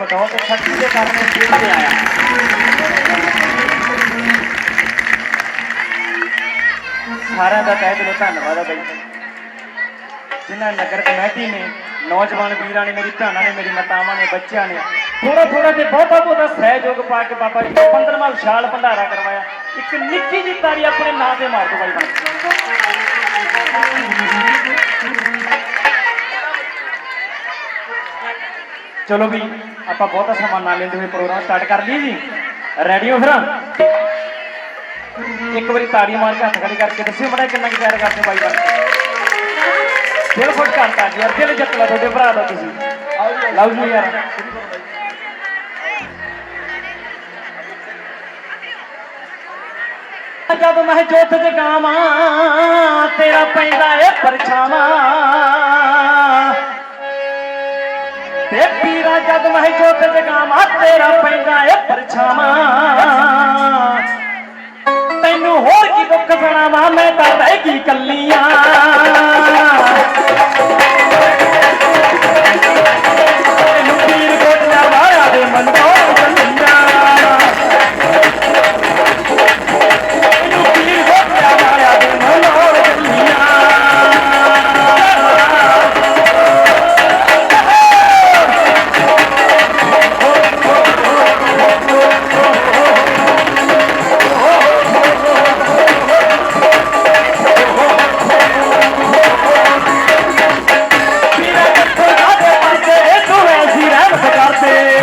बताओ कि ठंडी के कारण स्कूल में आया ਸਾਰਿਆਂ ਦਾ ਤਹਿ ਦਿਲੋਂ ਧੰਨਵਾਦ ਹੈ ਬਾਈ। ਜਿਨ੍ਹਾਂ ਨਗਰ ਕਮੇਟੀ ਨੇ, ਨੌਜਵਾਨ ਵੀਰਾਂ ਨੇ, ਮੇਰੀ ਭੈਣਾਂ ਨੇ, ਮੇਰੀ ਮਾਤਾਵਾਂ ਨੇ, ਬੱਚਿਆਂ ਨੇ ਥੋੜਾ ਥੋੜਾ ਤੇ ਬਹੁਤਾ ਬਹੁਤਾ ਸਹਿਯੋਗ ਪਾ ਕੇ ਬਾਬਾ ਜੀ ਦਾ 15ਵਾਂ ਵਿਸ਼ਾਲ ਭੰਡਾਰਾ ਕਰਵਾਇਆ। ਇੱਕ ਨਿੱਕੀ ਜਿਹੀ ਤਾਰੀ ਆਪਣੇ ਨਾਂ ਤੇ ਮਾਰ ਦੋ ਬਾਈ ਬਣ ਚਲੋ ਵੀ ਆਪਾਂ ਬਹੁਤਾ ਸਮਾਂ ਨਾ ਲੈਂਦੇ ਹੋਏ ਪ੍ਰੋਗਰਾਮ ਸਟਾਰਟ ਕਰ ਲਈਏ ਜੀ। ਰੈਡੀ ਹੋ ਫਿਰ? ਇੱਕ ਵਾਰੀ ਤਾੜੀ ਮਾਰ ਕੇ ਹੱਥ ਖੜੀ ਕਰਕੇ ਦੱਸਿਓ ਮੜਾ ਕਿੰਨਾ ਕੁ ਪਿਆਰ ਕਰਦੇ ਬਾਈ ਬਣ ਕੇ। ਦਿਲ ਖੁਸ਼ ਕਰਤਾ ਜੀ ਯਾਰ ਦਿਲ ਜਿੱਤ ਲਾ ਤੁਹਾਡੇ ਭਰਾ ਦਾ ਤੁਸੀਂ। ਲਵ ਯੂ ਯਾਰ। ਜਦ ਮੈਂ ਜੋਤ ਜਗਾਵਾਂ, ਤੇਰਾ ਪੈਂਦਾ ਏ ਪਰਛਾਵਾਂ। ਤੇ ਪੀਰਾ ਜਦ ਮੈਂ ਤੇਰਾ ਪੈਂਦਾ ਏ ਪਰਛਾਵਾਂ। ਤੈਨੂੰ ਹੋਰ ਕੀ ਦੁੱਖ ਸੁਣਾਵਾਂ ਮੈਂ ਤਾਂ ਰਹਿ ਗਈ ਕੱਲੀਆਂ। Հպարտիկ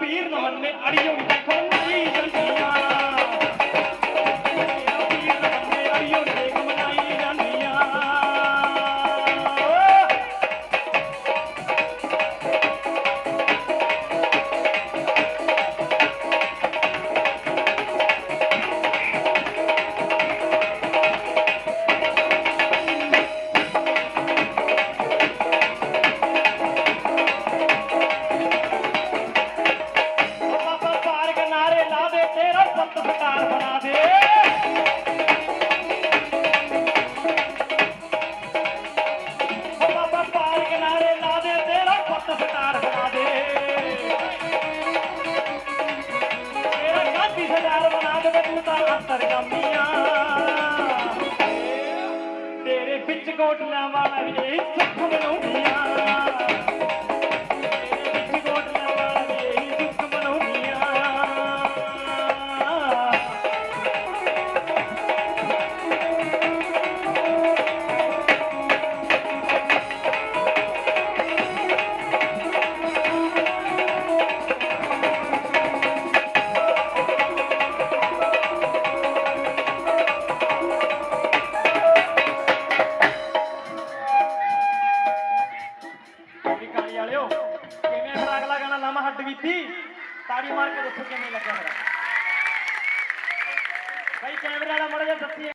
ਪੀਰ ਨਾ ਮੰਨੇ ਅੜੀਓ ਨੀ ਦੇਖੋ ਨਹੀਂ ਕਿਨਾਰੇ ਤੇਰਾ ਪੁੱਤ ਸਟਾਰ ਬਣਾ ਦੇ। ਓ ਬਾਬਾ ਪਾਰ ਕਿਨਾਰੇ ਲਾ ਦੇ, ਤੇਰਾ ਪੁੱਤ ਸਟਾਰ ਬਣਾ ਦੇ। ਤੇਰਾ ਗਾਂਧੀ ਸਟਾਰ ਬਣਾ ਦੇ ਤੂੰ ਤਾਂ ਅੰਤਰਗਾਮੀਆਂ ਤੇਰੇ ਵਿੱਚ ਕੋਟਲਾਂ ਵਾਲਾ ਵੀ ਇਹ ਕਿਵੇਂ ਫਿਰ ਅਗਲਾ ਗਾਣਾ? ਲਾਮਾ ਹੱਡ ਬੀਤੀ ਤਾੜੀ ਮਾਰ ਕੇ ਦੱਸੋ ਕਿਵੇਂ ਲੱਗਿਆ ਮੇਰਾ। ਭਾਈ ਕੈਮਰੇ ਵਾਲਾ ਮੜਾ ਜਿਹਾ ਦੱਸੀ